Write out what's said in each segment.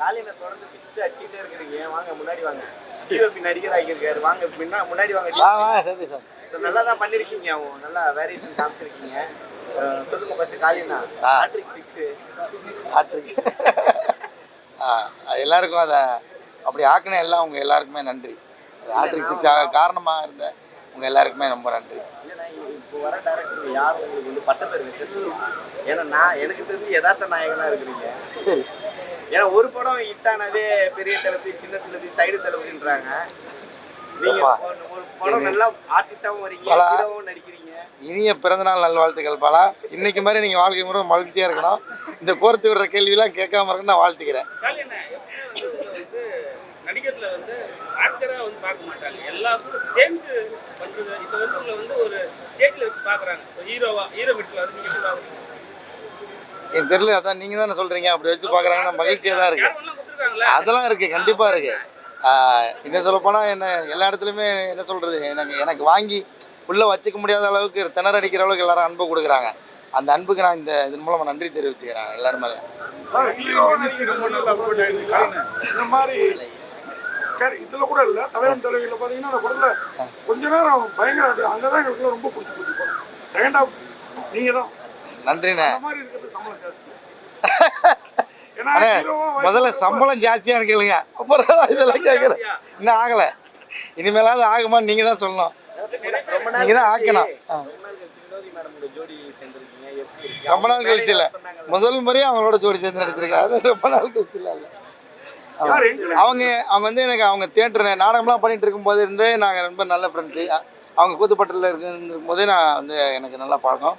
காலையில தொடர்ந்து சிக்ஸ் அடிச்சுட்டே இருக்கிறீங்க. வாங்க முன்னாடி வாங்க. ஹீரோபி நடிகர் ஆகியிருக்காரு வாங்க முன்னா முன்னாடி வாங்க. வா வா சதீஷ் வாங்க. So, நல்லா தான் பண்ணிருக்கீங்க அவன். நல்லா வேரியேஷன் காமிச்சிருக்கீங்க. சொல்லுங்க ஃபர்ஸ்ட் காலினா ஆ. ஹாட்ரிக் சிக்ஸ் ஆ எல்லாருக்கும் அதை அப்படி ஆக்கின எல்லாம் உங்கள் எல்லாருக்குமே நன்றி. ஆட்ரிக் சிக்ஸ் ஆக காரணமாக இருந்த உங்கள் எல்லாருக்குமே ரொம்ப நன்றி. இப்போ வர டேரக்டர் யார் உங்களுக்கு வந்து பட்ட பேர் வச்சிருக்கீங்க? ஏன்னா நான் எனக்கு தெரிஞ்சு யதார்த்த நாயகனா இருக்கிறீங்க. சரி. ஏன்னா ஒரு படம் ஹிட் ஆனாவே பெரிய தளபதி சின்ன தளபதி சைடு தளபதின்றாங்க. நீங்க. ஒரு படம் நல்லா ஆர்டிஸ்டாவும் வரீங்க. ஹீரோவும் நடிக்கிறீங்க. இனிய பிறந்தநாள் நல்வாழ்த்துக்கள் பாலா. இன்னைக்கு மாதிரி நீங்கள் வாழ்க்கை முறை மகிழ்ச்சியாக இருக்கணும். இந்த கோர்த்து விடுற கேள்வியெல்லாம் கேட்காம இருக்கணும் நான் வாழ்த்துக்கிறேன். நடிகர்ல வந்து ஆக்டரா வந்து பார்க்க மாட்டாங்க. எல்லாருக்கும் சேர்ந்து இப்போ வந்து உங்களை வந்து ஒரு ஸ்டேஜ்ல வச்சு பார்க்குறாங்க. ஹீரோவா ஹீரோ வீட்டில் வந்து எனக்கு என் தெரியல அதான் நீங்கள் தானே சொல்கிறீங்க அப்படி வச்சு பார்க்குறாங்கன்னா மகிழ்ச்சியாக தான் இருக்குது அதெல்லாம் இருக்குது கண்டிப்பாக இருக்குது என்ன சொல்லப்போனால் என்ன எல்லா இடத்துலையுமே என்ன சொல்கிறது எனக்கு எனக்கு வாங்கி உள்ளே வச்சுக்க முடியாத அளவுக்கு திணற அடிக்கிற அளவுக்கு எல்லாரும் அன்பு கொடுக்குறாங்க. அந்த அன்புக்கு நான் இந்த இதன் மூலமாக நன்றி தெரிவிச்சுக்கிறேன் எல்லாரும் மேலே. இந்த மாதிரி இதுல கூட இல்ல. தலைவன் தலைவியில பாத்தீங்கன்னா அந்த படத்துல கொஞ்ச நேரம் பயங்கர அங்கதான் எங்களுக்கு ரொம்ப பிடிச்சி பிடிச்சி செகண்ட் ஹாஃப் நீங்க தான் நன்றிண்ணே. முதல்ல சம்பளம் ஜாஸ்தியானு கேளுங்க. அப்புறம் இதெல்லாம் கேட்குறேன் இன்னும் ஆகலை. இனிமேலாவது ஆகுமான்னு நீங்கள் தான் சொல்லணும். ரொம்ப நீங்க தான் ஆக்கணும். ரொம்ப நாள் கழிச்சு இல்லை. முதல் முறையாக அவங்களோட ஜோடி சேர்ந்து நடிச்சிருக்காங்க. ரொம்ப நாள் கழிச்சு இல்லை அவங்க அவங்க வந்து எனக்கு அவங்க தேட்டர் நாடகம்லாம் பண்ணிட்டு இருக்கும்போது இருந்தே நாங்கள் ரொம்ப நல்ல ஃப்ரெண்ட்ஸு அவங்க கூத்துப்பட்டில் இருக்கும் போதே நான் வந்து எனக்கு நல்லா பழக்கம்.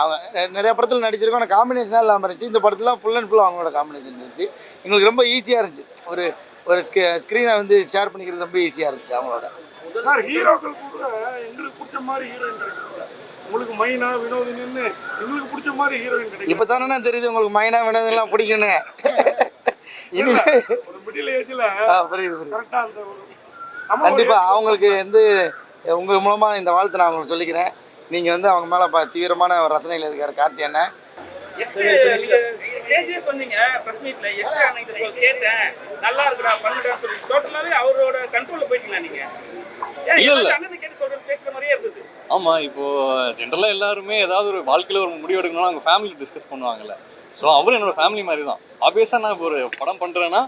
அவங்க நிறைய படத்தில் நடிச்சிருக்கோம். ஆனால் காம்பினேஷனாக இல்லாமல் இருந்துச்சு. இந்த படத்தில் ஃபுல் அண்ட் ஃபுல் அவங்களோட காம்பினேஷன் இருந்துச்சு. எங்களுக்கு ரொம்ப ஈஸியாக இருந்துச்சு. ஒரு ஒரு ஸ்க்ரீ ஸ்க்ரீனை வந்து ஷேர் பண்ணிக்கிறது ரொம்ப ஈஸியாக இருந்துச்சு அவங்களோட. ஹீரோக்கள் கூட எங்களுக்கு பிடிச்ச மாதிரி ஹீரோயின் கிடைக்கல. உங்களுக்கு மைனா வினோதினின்னு எங்களுக்கு பிடிச்ச மாதிரி ஹீரோயின் கிடைக்கும் இப்போ தானே தெரியுது உங்களுக்கு மைனா வினதெல்லாம் பிடிக்குன்னு கண்டிப்பாக அவங்களுக்கு வந்து உங்கள் மூலமாக இந்த வாழ்த்து நான் உங்களுக்கு சொல்லிக்கிறேன். நீங்கள் வந்து அவங்க மேலே ப தீவிரமான ஒரு ரசனையில் இருக்கார் கார்த்தி அண்ணன் சொன்னீங்க ப்ரெஸ் மீட்ல கேட்டேன். நல்லா இருக்குடா சொல்லி. டோட்டலாவே அவரோட கண்ட்ரோல்ல போயிட்டீங்களா நீங்க? ஏன் இல்ல, இல்ல. எல்லாரும் அண்ணன் கேட்டு சொல்றது பேசுற மாதிரியே இருந்தது. ஆமா இப்போ ஜென்ரலாக எல்லாருமே ஏதாவது ஒரு வாழ்க்கையில் ஒரு முடிவு எடுக்கணும்னா அவங்க ஃபேமிலி டிஸ்கஸ் பண்ணுவாங்கல்ல. ஸோ அவரும் என்னோட ஃபேமிலி மாதிரி தான் ஆப்வியஸாக நான் இப்போ ஒரு படம் பண்ணுறேன்னா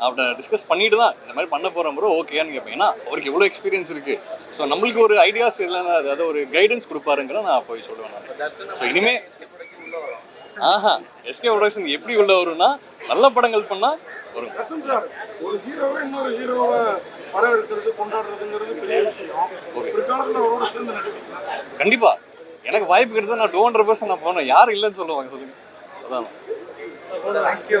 அவர்கிட்ட டிஸ்கஸ் பண்ணிட்டு தான் இந்த மாதிரி பண்ண போகிறேன் ப்ரோ ஓகேன்னு கேட்பேன் ஏன்னா அவருக்கு எவ்வளோ எக்ஸ்பீரியன்ஸ் இருக்குது ஸோ நம்மளுக்கு ஒரு ஐடியாஸ் இல்லைன்னா அதாவது ஒரு கைடன்ஸ் கொடுப்பாருங்கிற நான் போய் சொல்லுவேன் நான். ஸோ இனிமே ஆஹா எஸ்கே ப்ரொடக்ஷன் எப்படி உள்ள வரும்னா நல்ல படங்கள் பண்ணால் வரும். ஒரு ஹீரோவை இன்னொரு ஹீரோவை வரவேற்கிறது கொண்டாடுறதுங்கிறது பெரிய விஷயம். பிற்காலத்தில் அவரோட சேர்ந்து நடிப்பீங்க கண்டிப்பா. எனக்கு வாய்ப்பு கிடைத்தா நான் டூ ஹண்ட்ரட் பர்சன்ட் நான் போனேன் யாரும் இல்லைன்னு சொல்லுவாங்க சொல்லுங்க. அதான். Thank you